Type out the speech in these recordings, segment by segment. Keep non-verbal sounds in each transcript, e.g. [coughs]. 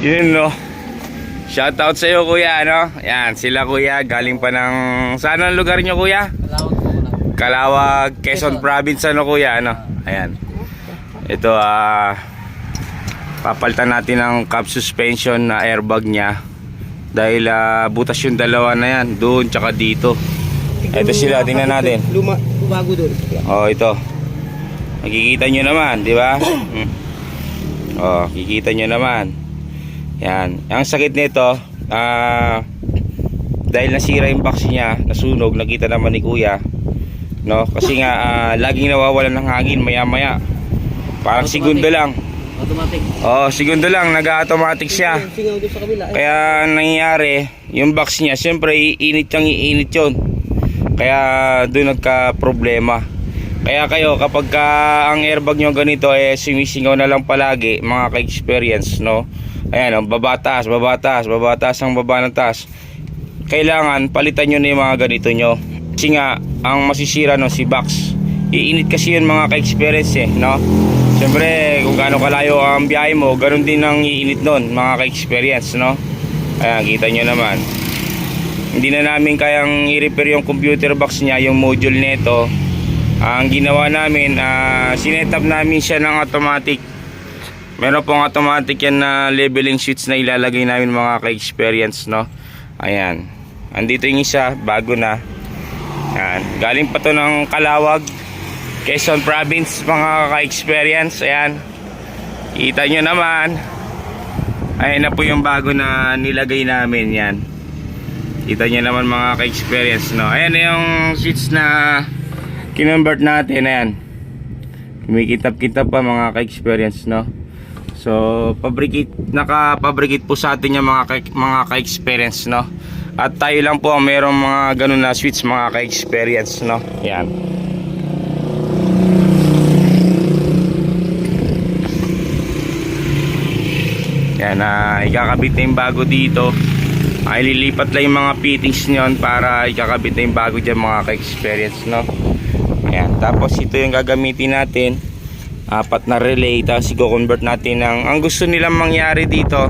Yun no. Shoutout sa iyo kuya, ano? Yan, sila kuya, galing pa ng... Saan ang lugar nyo kuya? Malawag po lang. Kalawag, Quezon Province, ano kuya, ano? Ayan. Ito, ah... papalitan natin ng cap suspension na airbag niya. Dahil ah, butas yung dalawa na yan, doon tsaka dito. Ito sila, tingnan natin. Luma, bago doon. Oh, ito. Makikita nyo naman, di ba? [coughs] Hmm. Oh, kikita nyo naman. Yan. Ang sakit nito, ah dahil nasira yung box niya, nasunog, nakita naman ni Kuya. No? Kasi nga ah, laging nawawalan ng hangin maya-maya. Parang Automatic. segundo lang. Automatic. Oh, segundo lang nag-automatic siya. Eh. Kaya nangyayari, yung box niya, siyempre iinit yung iinit yun. Kaya doon nagka-problema. Kaya kayo, kapag ka ang airbag nyo ganito, eh, sumisingaw na lang palagi, mga ka-experience, no? Ayan, oh, babatas, babatas, babatas ang baba ng taas. Kailangan, palitan nyo na yung mga ganito nyo. Kasi nga, ang masisira no, si box. Iinit kasi yun mga ka-experience eh, no? Siyempre, kung gaano kalayo ang biyahe mo, ganun din ang iinit nun, mga ka-experience, no? Ayan, kita nyo naman. Hindi na namin kayang i-repair yung computer box niya, yung module nito. Ang ginawa namin, uh, sinetap namin siya ng automatic. Meron pong automatic yan na leveling switch na ilalagay namin mga ka-experience, no? Ayan. Andito yung isa, bago na. Ayan. Galing pa to ng Kalawag, Quezon Province, mga ka-experience. Ayan. Kita nyo naman. Ayan na po yung bago na nilagay namin yan. Kita nyo naman mga ka-experience, no? Ayan yung switch na kinonvert natin. Ayan. Kumikitap-kitap pa mga ka-experience, no? So, fabricate, naka-fabricate po sa atin yung mga, ka- mga ka-experience, no? At tayo lang po ang mayroong mga ganun na switch, mga ka-experience, no? Yan. Yan na ikakabit na yung bago dito. Ay lilipat lang yung mga fittings nyon para ikakabit na yung bago dyan mga ka-experience no. Ayan. Tapos ito yung gagamitin natin. Apat na relay. Tapos i-convert natin ng ang gusto nilang mangyari dito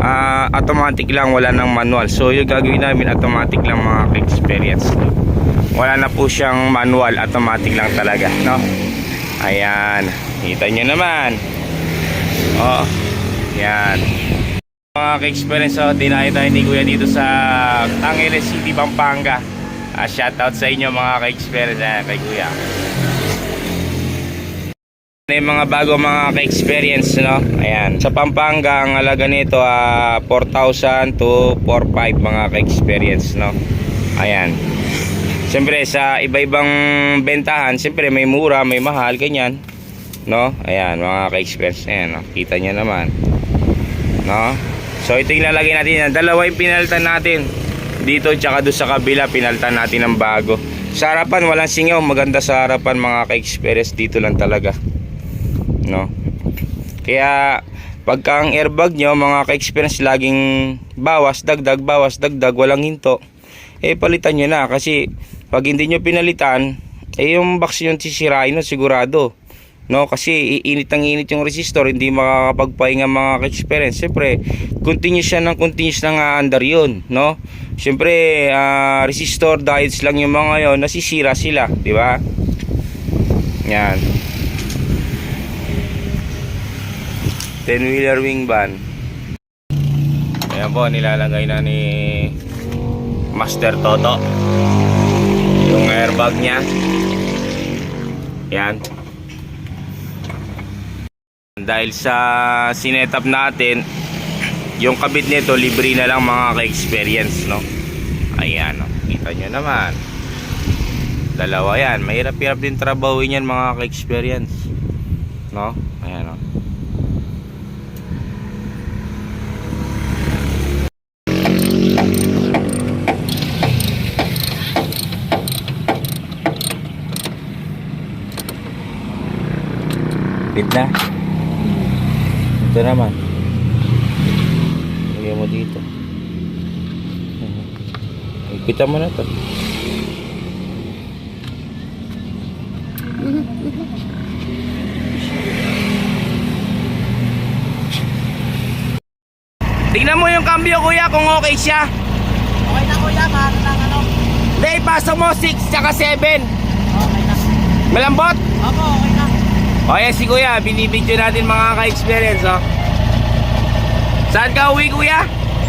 ah, automatic lang wala nang manual. So yung gagawin namin automatic lang mga ka-experience. Wala na po siyang manual. Automatic lang talaga no. Ayan. Kita nyo naman. Oh. Yan. Mga ka-experience, oh, dinayo tayo ni Kuya dito sa Tangeles City, Pampanga. Ah, shoutout sa inyo mga ka-experience ah, kay Kuya. Ano yung mga bago mga ka-experience, no? Ayan. Sa Pampanga, ang alaga nito, ah, 4,000 to 4,500 mga ka-experience, no? Ayan. Siyempre, sa iba-ibang bentahan, siyempre may mura, may mahal, ganyan. No? Ayan, mga ka-experience. Ayan, no? kita nyo naman. No? So ito yung lalagay natin. Dalawa yung pinalitan natin. Dito tsaka doon sa kabila pinalitan natin ng bago. Sa harapan walang singaw. Maganda sa harapan mga ka-experience. Dito lang talaga. No? Kaya pagka ang airbag nyo mga ka-experience laging bawas, dagdag, bawas, dagdag, walang hinto. Eh palitan nyo na. Kasi pag hindi nyo pinalitan, eh yung box yun sisirain no, sigurado. No, kasi iinit ang init yung resistor, hindi makakapagpahinga mga ka-experience. Siyempre, continuous siya ng continuous nang aandar yun, no? Siyempre, ah, resistor diodes lang yung mga yon, nasisira sila, di ba? Yan. 10 wheeler wing van. Ayan po, nilalagay na ni Master Toto. Yung airbag niya. Yan dahil sa sinetap natin yung kabit nito libre na lang mga ka-experience no ayan no? kita nyo naman dalawa yan mahirap-hirap din trabawin yan mga ka-experience no ayan no Bit na. Ito naman. Lagay mo dito. Ipita mo na to. Tingnan mo yung cambio kuya kung okay siya. Okay na kuya, maano lang ano. Hindi, ipasa mo 6 tsaka 7. Okay na. Malambot? Opo, okay na. O yan si kuya, binibidyo natin mga ka-experience oh. Saan ka uwi kuya?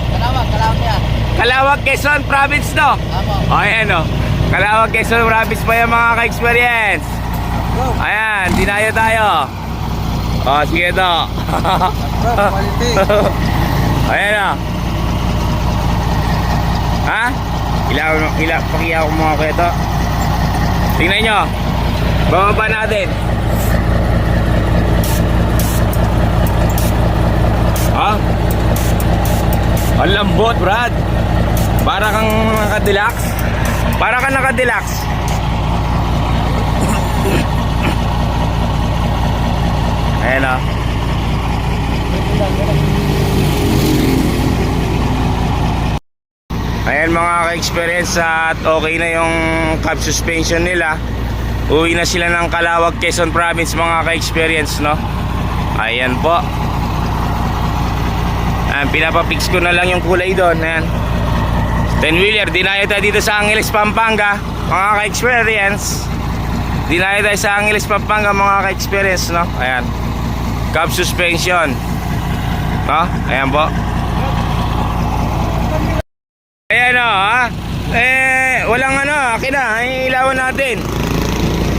Kalawag, kalawag niya. Kalawag, Quezon Province no? Opo. O ayan o. Kalawag, Quezon Province pa yan mga ka-experience. Ayan, dinayo tayo. O, sige to. [laughs] Ayan o. Ha? Ilaw, ilaw, pakiyaw ko mga kuya to. Tingnan nyo. Bababa natin. Ha? Ang lambot, Brad. Para kang naka-deluxe. Para kang naka-deluxe. Ayan o. Ayan mga ka-experience at okay na yung cab suspension nila. Uwi na sila ng Calawag, Quezon Province mga ka-experience no. Ayan po. Ayan, pinapapix ko na lang yung kulay doon. Ayan. 10-wheeler, dinayo tayo dito sa Angeles, Pampanga. Mga ka-experience. Dinayo tayo sa Angeles, Pampanga mga ka-experience no. Ayan. Cab suspension. No? Ayan po. Ayan o, ha? Eh, walang ano, akin na, ay ilawan natin.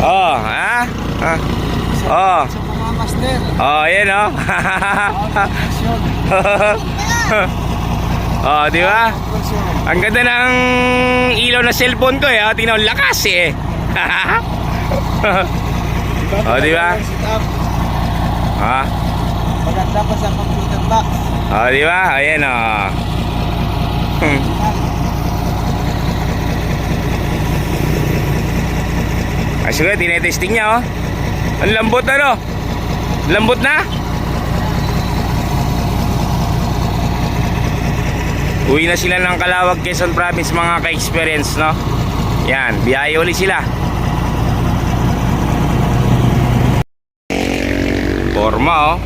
Oh, ha? Ha? Oh, oh, ayan [laughs] o. Action. [laughs] oh, di ba? Ang ganda ng ilaw na cellphone ko eh. Oh, tingnan, lakas eh. [laughs] Oh, di ba? Ha? Maganda pa sa computer box. Oh, di ba? Ayan o. Hmm. Ay, sige, tinetesting niya, oh. Ang lambot na, no? Lambot na? Uwi na sila ng Calawag, Quezon Province, mga ka-experience, no? Yan, biyahe uli sila. Forma, oh.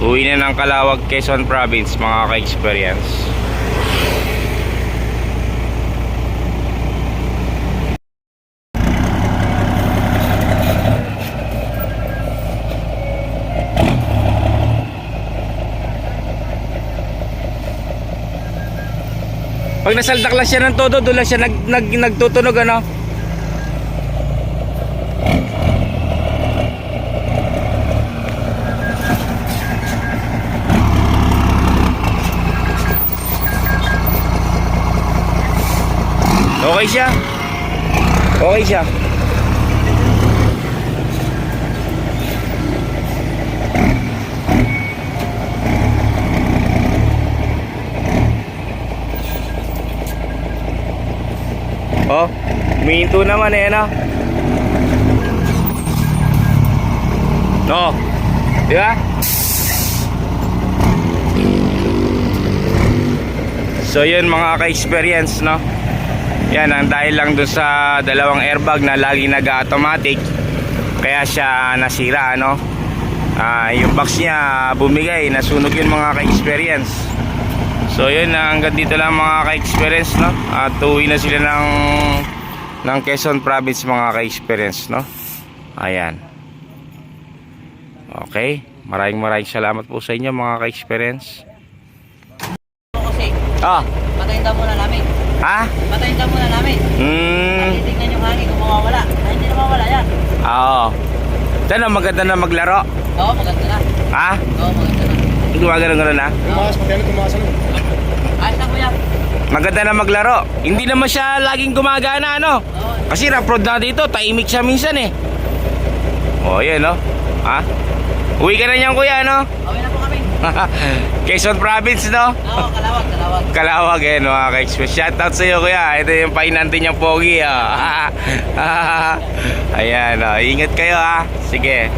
Uwi na ng Calawag, Quezon Province, mga ka-experience. Pag nasaldak siya ng todo, doon lang siya nag, nag, nagtutunog ano. Okay siya. Okay siya. Oh, minto naman eh, no? No. Di ba? So yun mga ka-experience, no? Yan, ang dahil lang dun sa dalawang airbag na lagi nag-automatic kaya siya nasira, no? Ah, yung box niya bumigay, nasunog yun mga ka-experience. So yun, hanggang dito lang mga ka-experience, no? At uwi na sila ng ng Quezon Province mga ka-experience, no? Ayan. Okay. Maraming maraming salamat po sa inyo mga ka-experience. Kasi, Ah, patayin daw muna namin. ha? Patayin daw muna namin. Hmm. Titignan yung hangin kung mawawala. Ay, hindi na mawawala yan. Oo. Sana maganda na maglaro. Oo, maganda na. Ha? Oo, maganda na. Gumagano gano'n na? Tumakas, magkano tumakas ano? Ayos na kuya. Maganda na maglaro. Hindi naman siya laging gumagana, ano? Kasi rough na dito, tahimik siya minsan eh. Oh, yan, no? Ha? Uwi ka na niyan, kuya, no? okay na po kami. [laughs] Quezon Province, no? Oo, kalawag, kalawag. Kalawag, eh, no? mga ka-express. Shoutout sa iyo, kuya. Ito yung painante niyang pogi, ah. [laughs] Ayan, oh. Ingat kayo, ah. Sige.